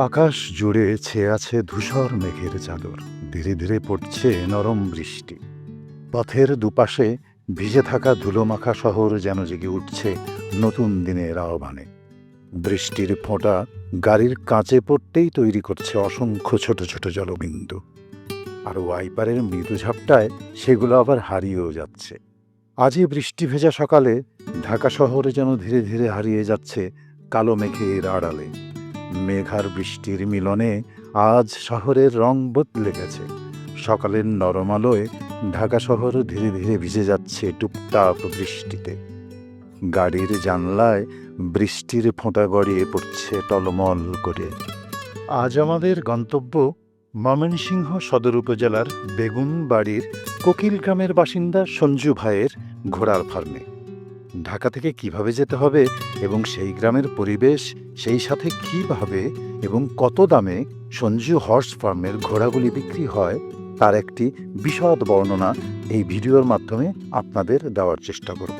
আকাশ জুড়ে ছেয়ে আছে ধূসর মেঘের চাদর। ধীরে ধীরে পড়ছে নরম বৃষ্টি। পথের দুপাশে ভিজে থাকা ধুলোমাখা শহর যেন জেগে উঠছে নতুন দিনের আহ্বানে। বৃষ্টির ফোঁটা গাড়ির কাঁচে পড়তেই তৈরি করছে অসংখ্য ছোট ছোট জলবিন্দু। আর ওয়াইপারের মৃদু ঝাপটায় সেগুলো আবার হারিয়েও যাচ্ছে। আজই বৃষ্টি ভেজা সকালে ঢাকা শহরে যেন ধীরে ধীরে হারিয়ে যাচ্ছে কালো মেঘের আড়ালে। মেঘার বৃষ্টির মিলনে আজ শহরের রং বদলে গেছে। সকালের নরম আলোয় ঢাকা শহর ধীরে ধীরে ভিজে যাচ্ছে টুপটাপ বৃষ্টিতে। গাড়ির জানলায় বৃষ্টির ফোঁটা গড়িয়ে পড়ছে টলমল করে। আজ আমাদের গন্তব্য ময়মনসিংহ সদর উপজেলার বেগুনবাড়ির কোকিল গ্রামের বাসিন্দা সঞ্জু ভাইয়ের ঘোড়ার ফার্মে। ঢাকা থেকে কীভাবে যেতে হবে এবং সেই গ্রামের পরিবেশ, সেই সাথে কীভাবে এবং কত দামে সঞ্জু হর্স ফার্মের ঘোড়াগুলি বিক্রি হয়, তার একটি বিশদ বর্ণনা এই ভিডিওর মাধ্যমে আপনাদের দেওয়ার চেষ্টা করব।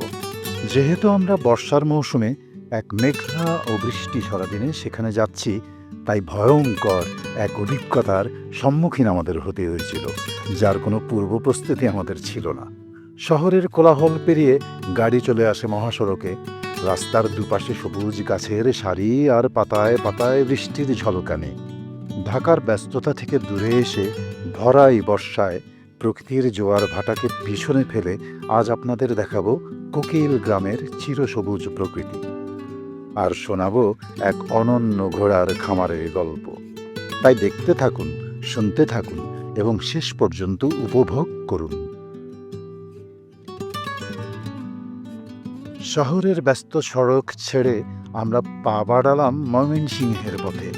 যেহেতু আমরা বর্ষার মৌসুমে এক মেঘলা ও বৃষ্টি সারাদিনে সেখানে যাচ্ছি, তাই ভয়ঙ্কর এক অভিজ্ঞতার সম্মুখীন আমাদের হতে হয়েছিল, যার কোনো পূর্ব প্রস্তুতি আমাদের ছিল না। শহরের কোলাহল পেরিয়ে গাড়ি চলে আসে মহাসড়কে। রাস্তার দুপাশে সবুজ গাছের সারি আর পাতায় পাতায় বৃষ্টির ঝলকানি। ঢাকার ব্যস্ততা থেকে দূরে এসে ভরাই বর্ষায় প্রকৃতির জোয়ার ভাটাকে পিছনে ফেলে আজ আপনাদের দেখাবো কোকিল গ্রামের চিরসবুজ প্রকৃতি। আর শোনাবো এক অনন্য ঘোড়ার খামারের গল্প। তাই দেখতে থাকুন, শুনতে থাকুন এবং শেষ পর্যন্ত উপভোগ করুন। শহরের ব্যস্ত সড়ক ছেড়ে আমরা পা বাড়ালাম ময়মনসিংহের পথে।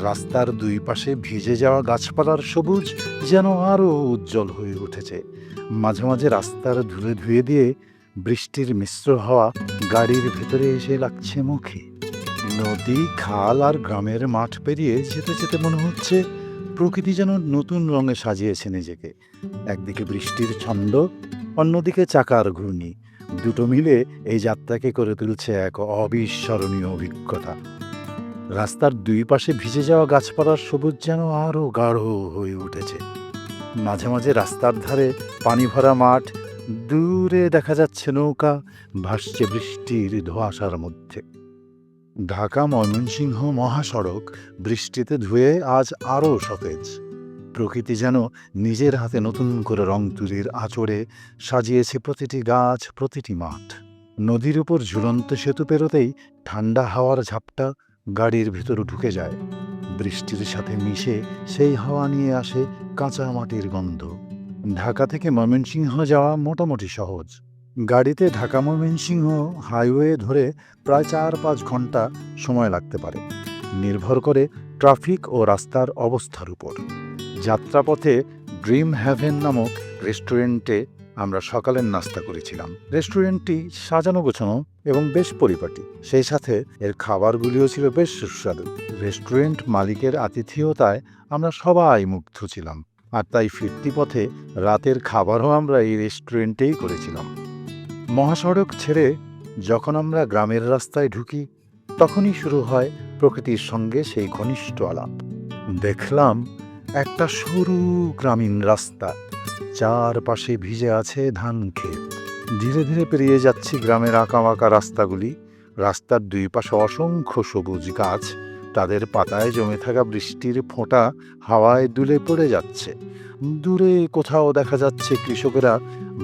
রাস্তার দুই পাশে ভিজে যাওয়া গাছপালার সবুজ যেন আরও উজ্জ্বল হয়ে উঠেছে। মাঝে মাঝে রাস্তার ধুলে ধুয়ে দিয়ে বৃষ্টির মিশ্র হওয়া গাড়ির ভেতরে এসে লাগছে মুখে। নদী, খাল আর গ্রামের মাঠ পেরিয়ে যেতে যেতে মনে হচ্ছে প্রকৃতি যেন নতুন রঙে সাজিয়েছে নিজেকে। একদিকে বৃষ্টির ছন্দ, অন্যদিকে চাকার ঘূর্ণি। দুটো মিলে এই যাত্রাকে করে তুলছে এক অবিস্মরণীয় অভিজ্ঞতা। রাস্তার দুই পাশে ভিজে যাওয়া গাছপালার সবুজ যেন আরও গাঢ় হয়ে উঠেছে। মাঝে মাঝে রাস্তার ধারে পানি ভরা মাঠ, দূরে দেখা যাচ্ছে নৌকা, ভাসছে বৃষ্টির ধোঁয়াশার মধ্যে। ঢাকা ময়মনসিংহ মহাসড়ক বৃষ্টিতে ধুয়ে আজ আরও সতেজ। প্রকৃতি যেন নিজের হাতে নতুন করে রং তুলির আঁচড়ে সাজিয়েছে প্রতিটি গাছ, প্রতিটি মাঠ। নদীর উপর ঝুলন্ত সেতু পেরোতেই ঠান্ডা হাওয়ার ঝাপটা গাড়ির ভেতর ঢুকে যায়। বৃষ্টির সাথে মিশে সেই হাওয়া নিয়ে আসে কাঁচা মাটির গন্ধ। ঢাকা থেকে ময়মনসিংহ যাওয়া মোটামুটি সহজ। গাড়িতে ঢাকা ময়মনসিংহ হাইওয়ে ধরে প্রায় চার পাঁচ ঘণ্টা সময় লাগতে পারে। নির্ভর করে ট্রাফিক ও রাস্তার অবস্থার উপর। যাত্রাপথে ড্রিম হ্যাভেন নামক রেস্টুরেন্টে আমরা সকালের নাস্তা করেছিলাম। রেস্টুরেন্টটি সাজানো গোছানো এবং বেশ পরিপাটি। সেই সাথে এর খাবারগুলিও ছিল বেশ সুস্বাদু। রেস্টুরেন্ট মালিকের আতিথেয়তায় আমরা সবাই মুগ্ধ ছিলাম। আর তাই ফিরতি পথে রাতের খাবারও আমরা এই রেস্টুরেন্টেই করেছিলাম। মহাসড়ক ছেড়ে যখন আমরা গ্রামের রাস্তায় ঢুকি, তখনই শুরু হয় প্রকৃতির সঙ্গে সেই ঘনিষ্ঠ আলাপ। দেখলাম একটা সরু গ্রামীণ রাস্তা। চারপাশে ভিজে আছে ধান ক্ষেত। ধীরে ধীরে পেরিয়ে যাচ্ছি গ্রামের আঁকাবাঁকা রাস্তাগুলি। রাস্তার দুই পাশে অসংখ্য সবুজ গাছ। তাদের পাতায় জমে থাকা বৃষ্টির ফোঁটা হাওয়ায় দুলে পড়ে যাচ্ছে। দূরে কোথাও দেখা যাচ্ছে কৃষকেরা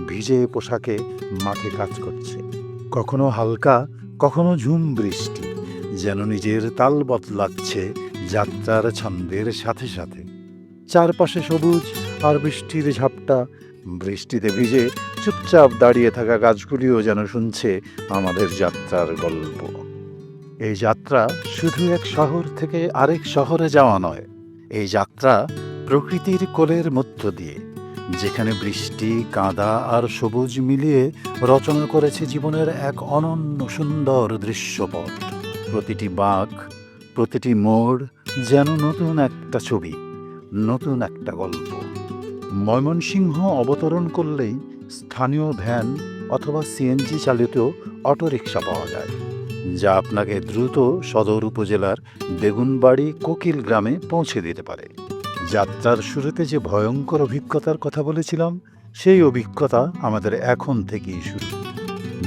ভিজে পোশাকে মাঠে কাজ করছে। কখনো হালকা, কখনো ঝুম বৃষ্টি। যেন নিজের তাল বদলাচ্ছে যাত্রার ছন্দের সাথে সাথে। চারপাশে সবুজ আর বৃষ্টির ঝাপটা। বৃষ্টিতে ভিজে চুপচাপ দাঁড়িয়ে থাকা গাছগুলিও যেন শুনছে আমাদের যাত্রার গল্প। এই যাত্রা শুধু এক শহর থেকে আরেক শহরে যাওয়া নয়, এই যাত্রা প্রকৃতির কোলের মধ্য দিয়ে, যেখানে বৃষ্টি, কাদা আর সবুজ মিলিয়ে রচনা করেছে জীবনের এক অনন্য সুন্দর দৃশ্যপট। প্রতিটি বাঘ প্রতিটি মোড় যেন নতুন একটা ছবি। নতুন একটা গল্প। ময়মনসিংহ অবতরণ করলেই স্থানীয় ভ্যান অথবা সিএনজি চালিত অটোরিকশা পাওয়া যায়, যা আপনাকে দ্রুত সদর উপজেলার বেগুনবাড়ি কোকিল গ্রামে পৌঁছে দিতে পারে। যাত্রার শুরুতে যে ভয়ঙ্কর অভিজ্ঞতার কথা বলেছিলাম, সেই অভিজ্ঞতা আমাদের এখন থেকেই শুরু।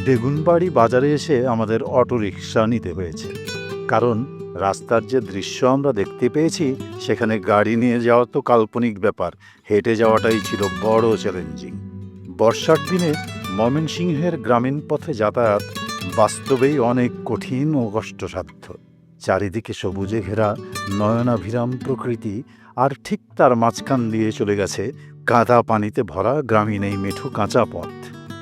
বেগুনবাড়ি বাজারে এসে আমাদের অটোরিকশা নিতে হয়েছে। কারণ রাস্তার যে দৃশ্য আমরা দেখতে পেয়েছি, সেখানে গাড়ি নিয়ে যাওয়া তো কাল্পনিক ব্যাপার। হেঁটে যাওয়াটাই ছিল বড় চ্যালেঞ্জিং। বর্ষার দিনে ময়মনসিংহের গ্রামীণ পথে যাতায়াত বাস্তবেই অনেক কঠিন ও কষ্টসাধ্য। চারিদিকে সবুজে ঘেরা নয়নাভিরাম প্রকৃতি আর ঠিক তার মাঝখান দিয়ে চলে গেছে কাদা পানিতে ভরা গ্রামীণ এই মেঠো কাঁচা পথ।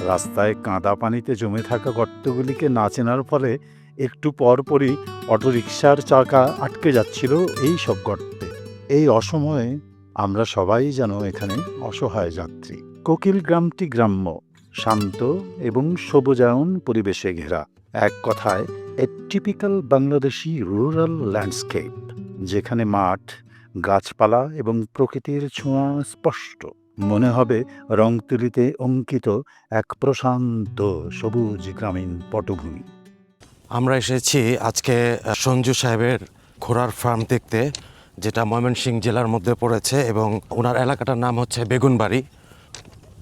রাস্তায় কাঁদা পানিতে জমে থাকা গর্তগুলিকে না চেনার ফলে একটু পরপরই অটোরিকশার চাকা আটকে যাচ্ছিল এই সব গর্তে। এই অসময়ে আমরা সবাই যেন এখানে অসহায় যাত্রী। কোকিল গ্রামটি গ্রাম্য, শান্ত এবং সবুজায়ন পরিবেশে ঘেরা। এক কথায়, a typical Bangladeshi rural landscape যেখানে মাঠ, গাছপালা এবং প্রকৃতির ছোঁয়া স্পষ্ট। মনে হবে রংতুলিতে অঙ্কিত এক প্রশান্ত সবুজ গ্রামীণ পটভূমি। আমরা এসেছি আজকে সঞ্জু সাহেবের ঘোড়ার ফার্ম দেখতে, যেটা ময়মনসিং জেলার মধ্যে পড়েছে এবং ওনার এলাকাটার নাম হচ্ছে বেগুনবাড়ি।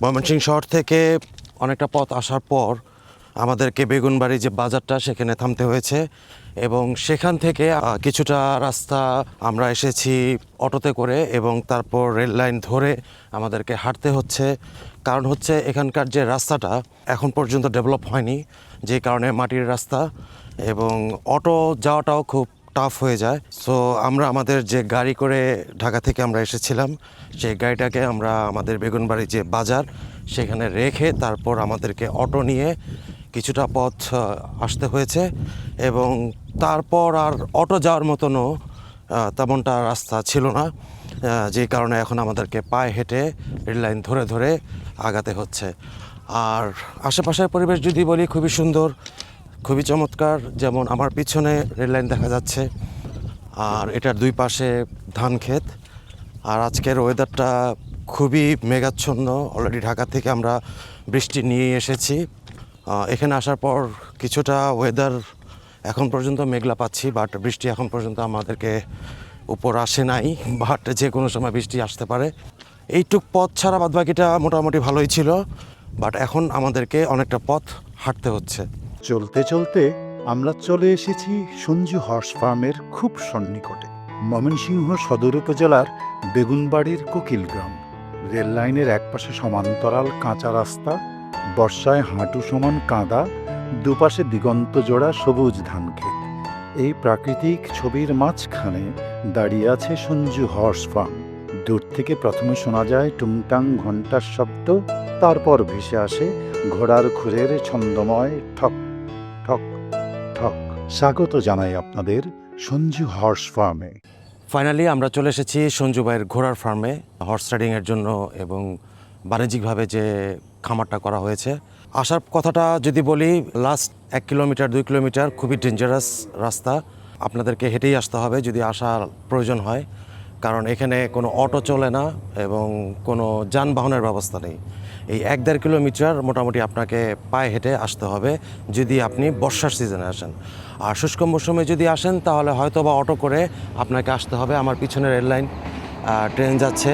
ময়মনসিং শহর থেকে অনেকটা পথ আসার পর আমাদেরকে বেগুনবাড়ি যে বাজারটা সেখানে থামতে হয়েছে। এবং সেখান থেকে কিছুটা রাস্তা আমরা এসেছি অটোতে করে এবং তারপর রেল লাইন ধরে আমাদেরকে হাঁটতে হচ্ছে। কারণ হচ্ছে এখানকার যে রাস্তাটা এখন পর্যন্ত ডেভেলপ হয়নি, যে কারণে মাটির রাস্তা এবং অটো যাওয়াটাও খুব টাফ হয়ে যায়। সো আমরা আমাদের যে গাড়ি করে ঢাকা থেকে আমরা এসেছিলাম, সেই গাড়িটাকে আমরা আমাদের বেগুনবাড়ি যে বাজার, সেখানে রেখে তারপর আমাদেরকে অটো নিয়ে কিছুটা পথ আসতে হয়েছে এবং তারপর আর অটো যাওয়ার মতনও তেমনটা রাস্তা ছিল না যে কারণে এখন আমাদেরকে পায়ে হেঁটে রেল লাইন ধরে ধরে আগাতে হচ্ছে। আর আশেপাশের পরিবেশ যদি বলি, খুবই সুন্দর, খুবই চমৎকার, যেমন আমার পিছনে রেল লাইন দেখা যাচ্ছে, আর এটার দুই পাশে ধান ক্ষেত, আর আজকের ওয়েদারটা খুবই মেঘাচ্ছন্ন অলরেডি ঢাকা থেকে আমরা বৃষ্টি নিয়ে এসেছি। এখানে আসার পর কিছুটা ওয়েদার এখন পর্যন্ত মেঘলা পাচ্ছি বাট বৃষ্টি এখন পর্যন্ত আমাদেরকে উপর আসে নাই বাট যে কোনো সময় বৃষ্টি আসতে পারে। এইটুক পথ ছাড়া বাদবাকিটা মোটামুটি ভালোই ছিল বাট এখন আমাদেরকে অনেকটা পথ হাঁটতে হচ্ছে। চলতে চলতে আমরা চলে এসেছি সঞ্জু হর্স ফার্মের খুব সন্নিকটে, ময়মনসিংহ সদর উপজেলার বেগুনবাড়ির কোকিল গ্রাম। রেল লাইনের একপাশে সমান্তরাল কাঁচা রাস্তা বর্ষায় হাঁটু সমান কাঁদা, দুপাশে দিগন্ত জোড়া সবুজ ধান ক্ষেত। এই প্রাকৃতিক ছবির মাঝখানে দাঁড়িয়ে আছে সঞ্জু হর্স ফার্ম। দূর থেকে প্রথমে শোনা যায় টুংটাং ঘণ্টার শব্দ, তারপর ভেসে আসে ঘোড়ার খুরের ছন্দময় ঠক ঠক ঠক। স্বাগত জানাই আপনাদের সঞ্জু হর্স ফার্মে। ফাইনালি আমরা চলে এসেছি সঞ্জু ভাইয়ের ঘোড়ার ফার্মে হর্স রাইডিংয়ের জন্য এবং বাণিজ্যিকভাবে যে খামারটা করা হয়েছে। আসার কথাটা যদি বলি লাস্ট এক কিলোমিটার, দুই কিলোমিটার খুবই ডেঞ্জারাস রাস্তা। আপনাদেরকে হেঁটেই আসতে হবে যদি আসার প্রয়োজন হয়। কারণ এখানে কোনো অটো চলে না এবং কোনো যানবাহনের ব্যবস্থা নেই। এই এক দেড় কিলোমিটার মোটামুটি আপনাকে পায়ে হেঁটে আসতে হবে যদি আপনি বর্ষার সিজনে আসেন। আর শুষ্ক মৌসুমে যদি আসেন, তাহলে হয়তো বা অটো করে আপনাকে আসতে হবে। আমার পিছনে রেললাইন ট্রেন যাচ্ছে।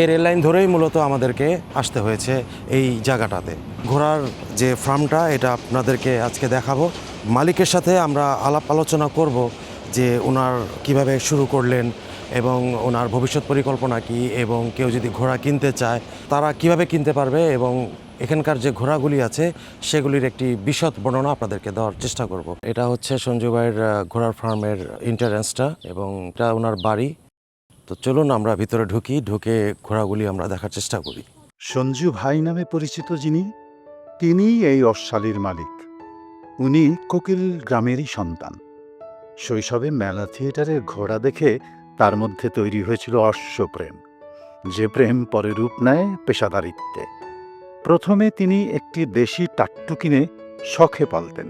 এই রেল লাইন ধরেই মূলত আমাদেরকে আসতে হয়েছে এই জায়গাটাতে। ঘোড়ার যে ফার্মটা, এটা আপনাদেরকে আজকে দেখাবো। মালিকের সাথে আমরা আলাপ আলোচনা করব যে ওনার কীভাবে শুরু করলেন এবং ওনার ভবিষ্যৎ পরিকল্পনা কি এবং কেউ যদি ঘোড়া কিনতে চায়, তারা কীভাবে কিনতে পারবে এবং এখানকার যে ঘোড়াগুলি আছে, সেগুলির একটি বিশদ বর্ণনা আপনাদেরকে দেওয়ার চেষ্টা করব। এটা হচ্ছে সঞ্জু ভাইয়ের ঘোড়ার ফার্মের ইন্টারেন্সটা এবং এটা ওনার বাড়ি। তো চলুন আমরা ভিতরে ঢুকি, ঢুকে ঘোড়াগুলি আমরা দেখার চেষ্টা করি। সঞ্জু ভাই নামে পরিচিত যিনি, তিনিই এই অশ্বালীর মালিক। উনি কোকিল গ্রামেরই সন্তান। শৈশবে মেলা থিয়েটারের ঘোড়া দেখে তার মধ্যে তৈরি হয়েছিল অশ্বপ্রেম যে প্রেম পরে রূপ নেয় পেশাদারিত্বে। প্রথমে তিনি একটি দেশি টাট্টু কিনে শখে পালতেন।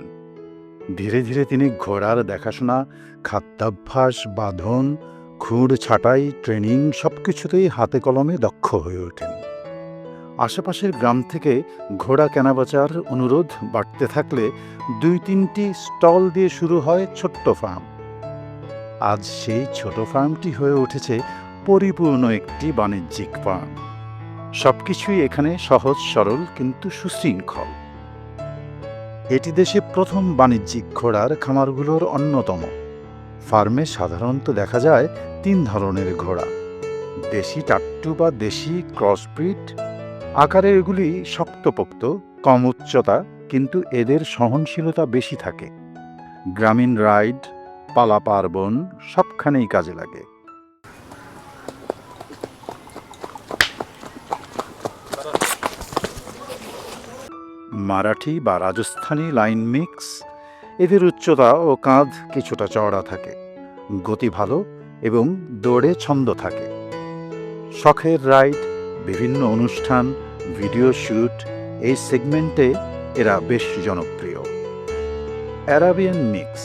ধীরে ধীরে তিনি ঘোড়ার দেখাশোনা, খাদ্যাভ্যাস, বাঁধন খুঁড়, ছাঁটাই, ট্রেনিং সব কিছুতেই হাতে কলমে দক্ষ হয়ে ওঠেন। আশেপাশের গ্রাম থেকে ঘোড়া কেনাবেচার অনুরোধ বাড়তে থাকলে দুই তিনটি স্টল দিয়ে শুরু হয় ছোট্ট ফার্ম। আজ সেই ছোট ফার্মটি হয়ে উঠেছে পরিপূর্ণ একটি বাণিজ্যিক ফার্ম। সব কিছুই এখানে সহজ, সরল, কিন্তু সুশৃঙ্খল। এটি দেশে প্রথম বাণিজ্যিক ঘোড়ার খামারগুলোর অন্যতম। ফার্মে সাধারণত দেখা যায় তিন ধরনের ঘোড়া। দেশি টাট্টু বা দেশি ক্রসব্রিড। আকারে এগুলি শক্তপোক্ত, কম উচ্চতা, কিন্তু এদের সহনশীলতা বেশি থাকে। গ্রামীণ রাইড, পালা পার্বণ সবখানেই কাজে লাগে। মারাঠি বা রাজস্থানী লাইন মিক্স এদের উচ্চতা ও কাঁধ কিছুটা চওড়া থাকে। গতি ভালো এবং দৌড়ে ছন্দ থাকে। শখের রাইড, বিভিন্ন অনুষ্ঠান, ভিডিও শ্যুট এই সেগমেন্টে এরা বেশ জনপ্রিয়। অ্যারাবিয়ান মিক্স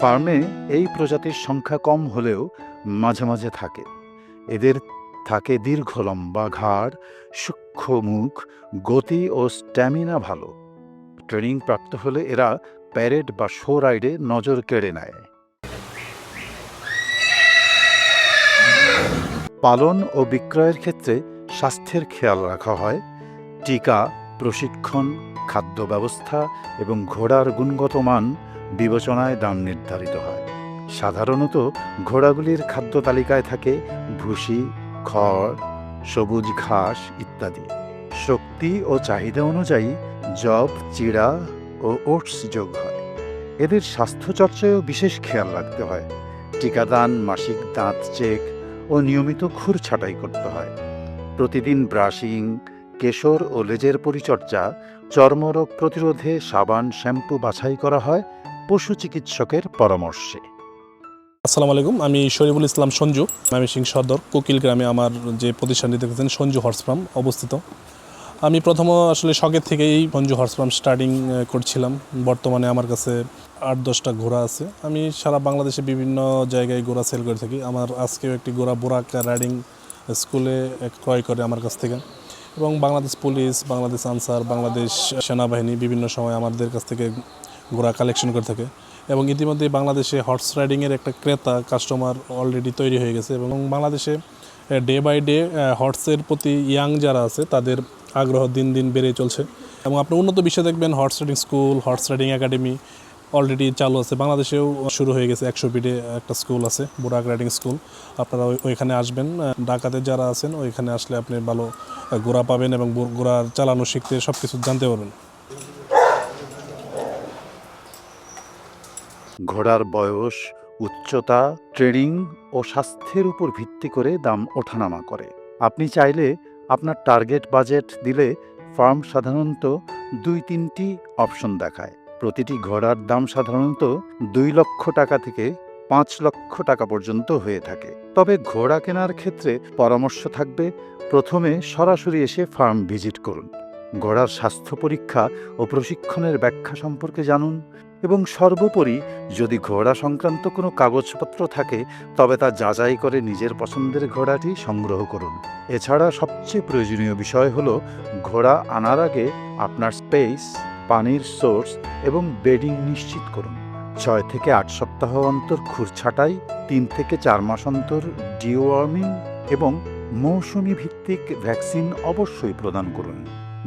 ফার্মে এই প্রজাতির সংখ্যা কম হলেও মাঝে মাঝে থাকে। এদের থাকে দীর্ঘ লম্বা ঘাড়, সূক্ষ্ম মুখ, গতি ও স্ট্যামিনা ভালো। ট্রেনিং প্রাপ্ত হলে এরা প্যারেড বা শো রাইডে নজর কেড়ে নেয়। পালন ও বিক্রয়ের ক্ষেত্রে স্বাস্থ্যের খেয়াল রাখা হয়। টিকা, প্রশিক্ষণ, খাদ্য ব্যবস্থা এবং ঘোড়ার গুণগত মান বিবেচনায় দাম নির্ধারিত হয়। সাধারণত ঘোড়াগুলির খাদ্য তালিকায় থাকে ভুসি, খড়, সবুজ ঘাস ইত্যাদি। শক্তি ও চাহিদা অনুযায়ী জব চিড়া ও ওটস যোগ এদের স্বাস্থ্যচর্চায়ও বিশেষ খেয়াল রাখতে হয়। টিকাদান, মাসিক দাঁত চেক ও নিয়মিত খুর ছাঁটাই করতে হয়। প্রতিদিন ব্রাশিং, কেশর ও লেজের পরিচর্যা, চর্মরোগ প্রতিরোধে সাবান, শ্যাম্পু বাছাই করা হয় পশু চিকিৎসকের পরামর্শে। আসসালামু আলাইকুম, আমি শরীফুল ইসলাম সঞ্জু ময়মনসিং সদর, কোকিল গ্রামে আমার যে প্রতিষ্ঠানটি দেখেছেন, সঞ্জু হর্স ফার্ম অবস্থিত। আমি প্রথম আসলে শখের থেকেই সঞ্জু হর্স ফার্ম স্টার্টিং করছিলাম। বর্তমানে আমার কাছে আট, দশটা ঘোড়া আছে। আমি সারা বাংলাদেশে বিভিন্ন জায়গায় ঘোড়া সেল করে থাকি। আমার আজকেও একটি ঘোড়া বোরাক রাইডিং স্কুলে ক্রয় করে আমার কাছ থেকে। এবং বাংলাদেশ পুলিশ, বাংলাদেশ আনসার, বাংলাদেশ সেনাবাহিনী বিভিন্ন সময় আমাদের কাছ থেকে ঘোড়া কালেকশন করে থাকে। এবং ইতিমধ্যে বাংলাদেশে হর্স রাইডিংয়ের একটা ক্রেতা কাস্টমার অলরেডি তৈরি হয়ে গেছে। এবং বাংলাদেশে ডে বাই ডে হর্সের প্রতি ইয়াং যারা আছে, তাদের আগ্রহ দিন দিন বেড়ে চলছে। এবং আপনি উন্নত বিশ্বে দেখবেন horse riding school horse riding academy already চালু আছে। বাংলাদেশেও শুরু হয়ে গেছে একশো ফিটে একটা স্কুল আছে বুরাক রাইডিং স্কুল আপনারা ওই- ওইখানে আসবেন। ঢাকাতে যারা আছেন, ওইখানে আসলে আপনি ভালো ঘোড়া পাবেন এবং ঘোড়ার চালানো শিখতে সব কিছু জানতে পারবেন। ঘোড়ার বয়স, উচ্চতা ট্রেনিং ও স্বাস্থ্যের উপর ভিত্তি করে দাম ওঠানামা করে। আপনি চাইলে আপনার টার্গেট বাজেট দিলে ফার্ম সাধারণত দুই তিনটি অপশন দেখায়। প্রতিটি ঘোড়ার দাম সাধারণত দুই লক্ষ টাকা থেকে পাঁচ লক্ষ টাকা পর্যন্ত হয়ে থাকে। তবে ঘোড়া কেনার ক্ষেত্রে পরামর্শ থাকবে, প্রথমে সরাসরি এসে ফার্ম ভিজিট করুন। ঘোড়ার স্বাস্থ্য পরীক্ষা ও প্রশিক্ষণের ব্যাখ্যা সম্পর্কে জানুন। এবং সর্বোপরি যদি ঘোড়া সংক্রান্ত কোনো কাগজপত্র থাকে, তবে তা যাচাই করে নিজের পছন্দের ঘোড়াটি সংগ্রহ করুন। এছাড়া সবচেয়ে প্রয়োজনীয় বিষয় হল, ঘোড়া আনার আগে আপনার স্পেস, পানির সোর্স এবং বেডিং নিশ্চিত করুন। ছয় থেকে আট সপ্তাহ অন্তর খুর ছাঁটাই তিন থেকে চার মাস অন্তর ডিওয়ার্মিং এবং মৌসুমি ভিত্তিক ভ্যাকসিন অবশ্যই প্রদান করুন।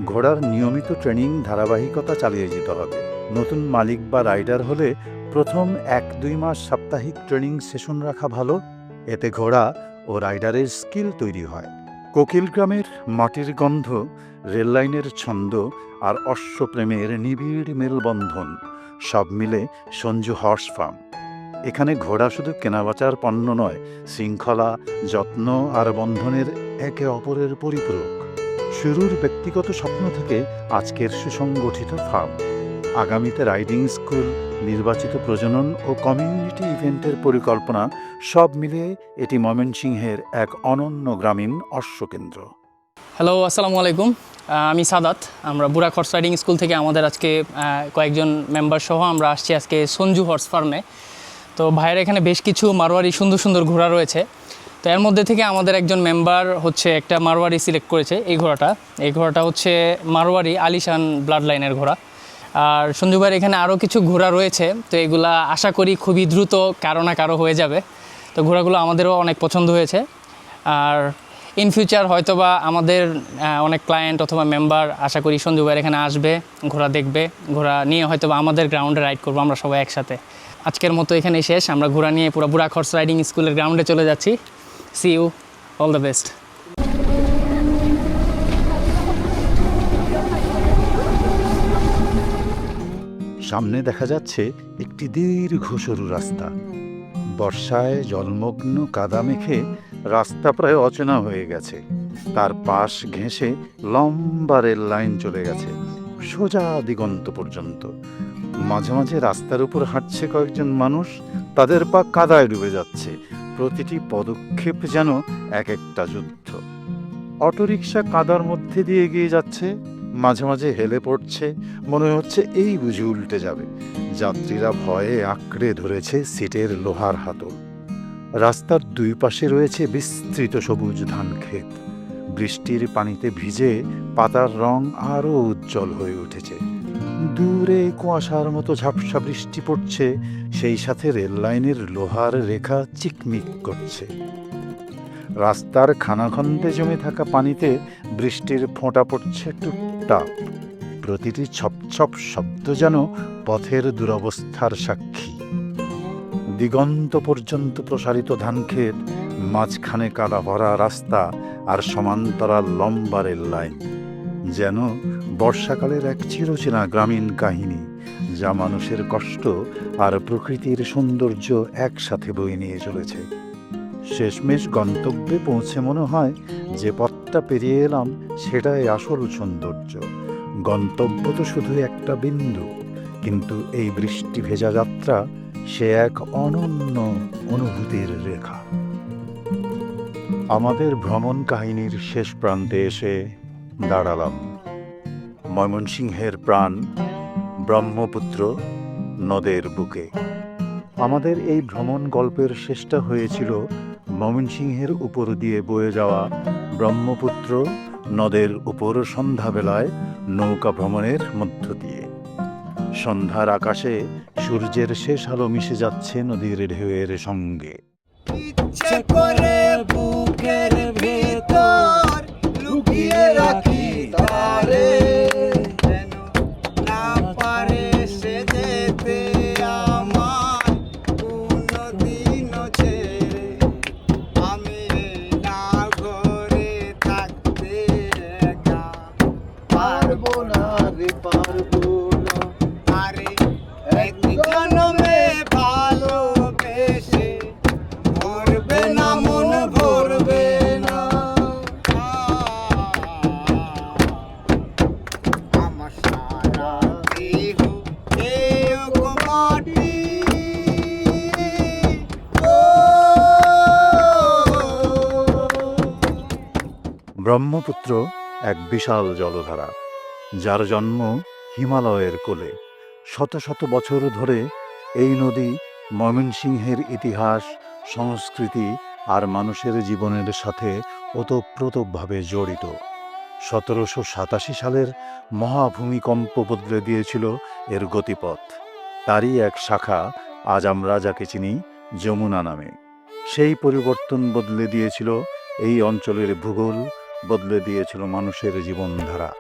ঘোড়ার নিয়মিত ট্রেনিং ধারাবাহিকতা চালিয়ে যেতে হবে। নতুন মালিক বা রাইডার হলে প্রথম এক দুই মাস সাপ্তাহিক ট্রেনিং সেশন রাখা ভালো। এতে ঘোড়া ও রাইডারের স্কিল তৈরি হয়। কোকিল গ্রামের মাটির গন্ধ রেললাইনের ছন্দ আর অশ্বপ্রেমের নিবিড় মেলবন্ধন সব মিলে সঞ্জু হর্স ফার্ম। এখানে ঘোড়া শুধু কেনাবেচার পণ্য নয়, শৃঙ্খলা, যত্ন আর বন্ধনের একে অপরের পরিপূরক। শুরুর ব্যক্তিগত স্বপ্ন থেকে আজকের সুসংগঠিত ফার্ম। আগামীতে রাইডিং স্কুল, নির্বাচিত প্রজনন ও কমিউনিটি ইভেন্টের পরিকল্পনা সব মিলিয়ে এটি ময়মনসিংহের এক অনন্য গ্রামীণ অশ্বকেন্দ্র। হ্যালো, আসসালামু আলাইকুম। আমি সাদাত। আমরা বুড়া হর্স রাইডিং স্কুল থেকে আমাদের আজকে কয়েকজন মেম্বার সহ আমরা আসছি আজকে সঞ্জু হর্স ফার্মে। তো ভাইয়ের এখানে বেশ কিছু মারোয়ারি সুন্দর সুন্দর ঘোড়া রয়েছে। তো এর মধ্যে থেকে আমাদের একজন মেম্বার হচ্ছে একটা মারোয়ারি সিলেক্ট করেছে এই ঘোড়াটা। এই ঘোড়াটা হচ্ছে মারোয়ারি আলিশান ব্লাড লাইনের ঘোড়া। আর সঞ্জুবার এখানে আরও কিছু ঘোড়া রয়েছে, তো এগুলা আশা করি খুবই দ্রুত কারও না কারও হয়ে যাবে। তো ঘোড়াগুলো আমাদেরও অনেক পছন্দ হয়েছে। আর ইন ফিউচার হয়তো বা আমাদের অনেক ক্লায়েন্ট অথবা মেম্বার আশা করি সঞ্জু এখানে আসবে, ঘোড়া দেখবে, ঘোড়া নিয়ে হয়তো বা আমাদের গ্রাউন্ডে রাইড করব আমরা সবাই একসাথে। আজকের মতো এখানে শেষ, আমরা ঘোড়া নিয়ে পুরো বুড়া খরচ রাইডিং স্কুলের গ্রাউন্ডে চলে যাচ্ছি। See you all the best সামনে দেখা যাচ্ছে একটি দীর্ঘ সরু রাস্তা। বর্ষায় জলমগ্ন কাদা মেখে রাস্তা প্রায় অচেনা হয়ে গেছে। তার পাশ ঘেঁষে লম্বা রেল লাইন চলে গেছে, সোজা দিগন্ত পর্যন্ত। মাঝে মাঝে রাস্তার উপর হাঁটছে কয়েকজন মানুষ, তাদের পা কাদায় ডুবে যাচ্ছে। প্রতিটি পদক্ষেপ যেন এক একটা যুদ্ধ। অটোরিকশা কাদার মধ্যে দিয়ে এগিয়ে যাচ্ছে। মাঝে মাঝে হেলে পড়ছে। মনে হচ্ছে এই বুঝি উল্টে যাবে। যাত্রীরা ভয়ে আঁকড়ে ধরেছে সিটের লোহার হাতল। রাস্তার দুই পাশে রয়েছে বিস্তৃত সবুজ ধান ক্ষেত। বৃষ্টির পানিতে ভিজে পাতার রং আরও উজ্জ্বল হয়ে উঠেছে। দূরে কুয়াশার মতো ঝাপসা বৃষ্টি পড়ছে, সেই সাথে রেল লাইনের লোহার রেখা চিকমিক করছে। রাস্তার খানাখন্দে জমে থাকা পানিতে বৃষ্টির ফোঁটা পড়ছে টুকটাক প্রতিটি ছপছপ শব্দ যেন পথের দুরবস্থার সাক্ষী। দিগন্ত পর্যন্ত প্রসারিত ধানক্ষেত, মাঝখানে কাদা ভরা রাস্তা আর সমান্তরাল লম্বা রেল লাইন। যেন বর্ষাকালের এক চিরচেনা গ্রামীণ কাহিনী, যা মানুষের কষ্ট আর প্রকৃতির সৌন্দর্য একসাথে বয়ে নিয়ে চলেছে। শেষমেশ গন্তব্যে পৌঁছে মনে হয় যে পথটা পেরিয়ে এলাম সেটাই আসল সৌন্দর্য। গন্তব্য তো শুধু একটা বিন্দু, কিন্তু এই বৃষ্টি ভেজা যাত্রা সে এক অনন্য অনুভূতির রেখা। আমাদের ভ্রমণ কাহিনীর শেষ প্রান্তে এসে দাঁড়ালাম। ময়মনসিংহের প্রাণ ব্রহ্মপুত্র নদের বুকে। আমাদের এই ভ্রমণ গল্পের শেষটা হয়েছিল ময়মনসিংহের উপর দিয়ে বয়ে যাওয়া ব্রহ্মপুত্র নদের উপর সন্ধ্যাবেলায় নৌকা ভ্রমণের মধ্য দিয়ে। সন্ধ্যার আকাশে সূর্যের শেষ আলো মিশে যাচ্ছে নদীর ঢেউয়ের সঙ্গে। ইচ্ছে করে এক বিশাল জলধারা, যার জন্ম হিমালয়ের কোলে। শত শত বছর ধরে এই নদী ময়মনসিংহের ইতিহাস, সংস্কৃতি আর মানুষের জীবনের সাথে ওতপ্রোতভাবে জড়িত। সতেরোশো সাতাশি সালের মহাভূমিকম্প বদলে দিয়েছিল এর গতিপথ। তারই এক শাখা আজ আমরা যাকে চিনি যমুনা নামে। সেই পরিবর্তন বদলে দিয়েছিল এই অঞ্চলের ভূগোল বদলে দিয়েছিল মানুষের জীবনধারা।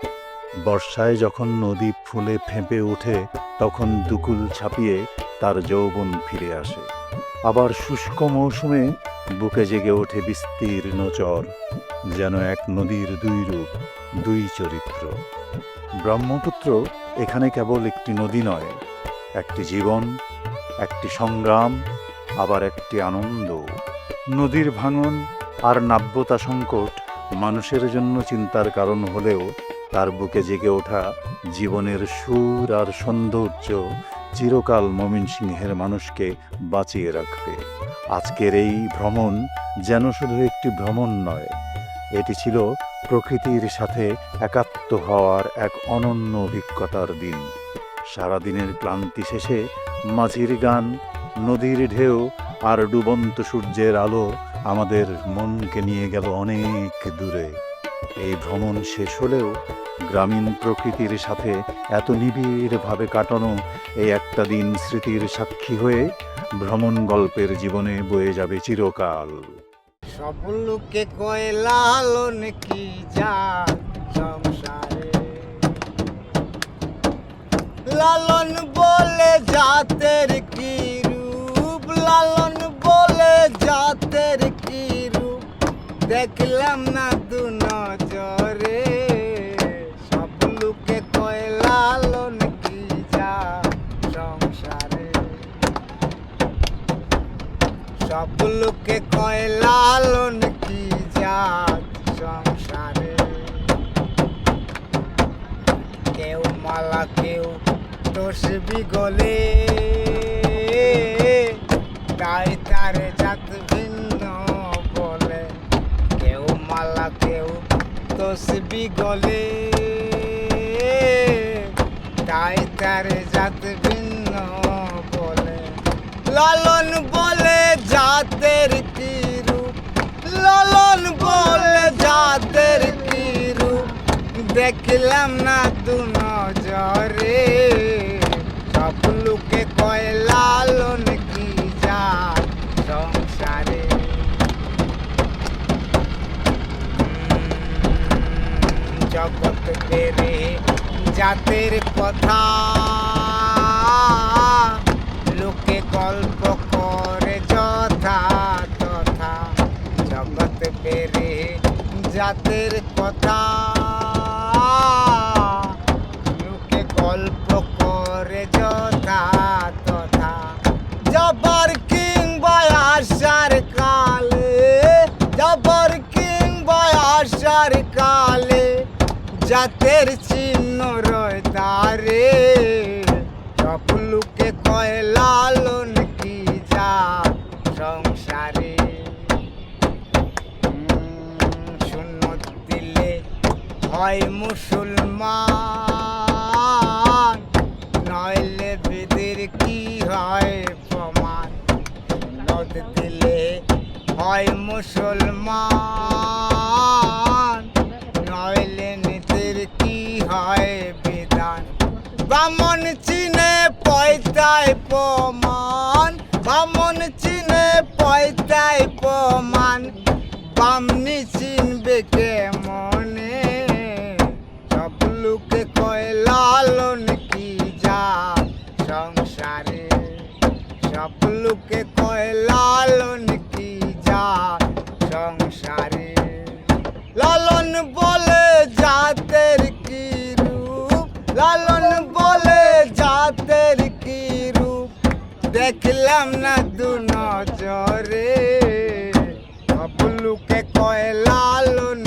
বর্ষায় যখন নদী ফুলে ফেঁপে ওঠে, তখন দুকুল ছাপিয়ে তার যৌবন ফিরে আসে। আবার শুষ্ক মৌসুমে বুকে জেগে ওঠে বিস্তীর্ণ চর, যেন এক নদীর দুই রূপ, দুই চরিত্র। ব্রহ্মপুত্র এখানে কেবল একটি নদী নয়, একটি জীবন, একটি সংগ্রাম, আবার একটি আনন্দ নদীর ভাঙন আর নাব্যতা সংকট মানুষের জন্য চিন্তার কারণ হলেও তার বুকে জেগে ওঠা জীবনের সুর আর সৌন্দর্য চিরকাল ময়মনসিংহের মানুষকে বাঁচিয়ে রাখবে। আজকের এই ভ্রমণ যেন শুধু একটি ভ্রমণ নয়, এটি ছিল প্রকৃতির সাথে একাত্ম হওয়ার এক অনন্য অভিজ্ঞতার দিন। সারাদিনের ক্লান্তি শেষে মাঝির গান, নদীর ঢেউ আর ডুবন্ত সূর্যের আলো আমাদের মনকে নিয়ে গেল অনেক দূরে। এই ভ্রমণ শেষ হলেও গ্রামীণ প্রকৃতির সাথে এত নিবিড়ভাবে কাটানো এই একটা দিন স্মৃতির সাক্ষী হয়ে ভ্রমণ গল্পের জীবনে বয়ে যাবে চিরকাল। কয়, লালন কি সংসারে? লালন বলে জাতের কি লালন বলে জাতের কি রূপ? দেখলাম না দু নজরে। সব লোকে কয়, লালন কি যা সংসারে? সব লোকে কয়, লালন কি জাত সংসারে? কেউ মালা, কেউ তসবি গলে। তাই তারে জাত ভিন্ন বলে। কেউ মালা, কেউ তসবি গলে। তাই তারে জাত ভিন্ন বলে। লালন বলে জাতের কি লালন বলে জাতের কি দেখলাম না দু নজরে। সব লোকে কয় লালন কি জাত সংসারে উম, জগৎ বেড়ে জাতের কথা। জাতের চিহ্ন রয় তারে। সব লোকে কয়, লালন কি যা সংসারে? শূন্য দিলে হয় মুসলমান, নইলে বেদের কি হয় প্রমাণ? দিলে হয় মুসলমান। ব্রাহ্মণ চিনে পয়তায় প্রমাণ, ব্রাহ্মণ চিনে পয়তায় প্রমাণ। বামনি চিনবে কে মনে সব লোকে কয়, লালন কি যা সংসারে? সব লোকে কয়, লালন দেখলাম না দু নজরে। বাবুলুকে কয় লালন